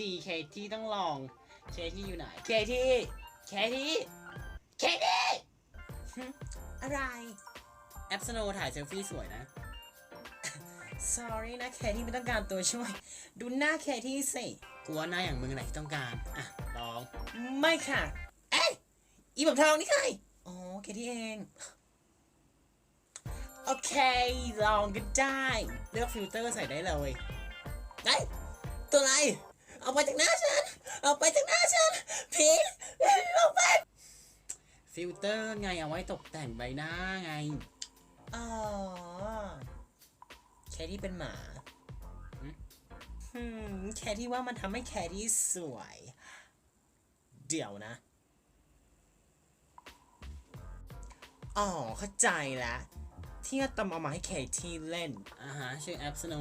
ดีเคที่ต้องลองเคที่อยู่ไหนเคที่เคที่เคที่อะไร แอปสโนถ่ายเซลฟี่สวยนะ sorry นะแคที่ไม่ต้องการตัวช่วย ดูหน้าแคที่สิกลัวหน้าอย่างมึงไหนที่ต้องการ อะลอง ไม่ค่ะ เอ๊ะอีผมทองนี่ใครอ๋อแคที่เองโอเค ลองก็ได้ เลือกฟิลเตอร์ใส่ได้เลยไอ้ยตัวอะไร เอาไปจากหน้าฉัน เอาไปจากหน้าฉัน ผีเอาไป ฟิลเตอร์ไงเอาไว้ตกแต่งใบหน้าไง อ๋อแคที่เป็นหมาหืมอืมแคที่ว่ามันทำให้แคที่สวย เดี๋ยวนะ อ๋อ เข้าใจแล้วที่อาตอมเอามาให้แคที่เล่น อ่าฮะ ชื่อแอปสโน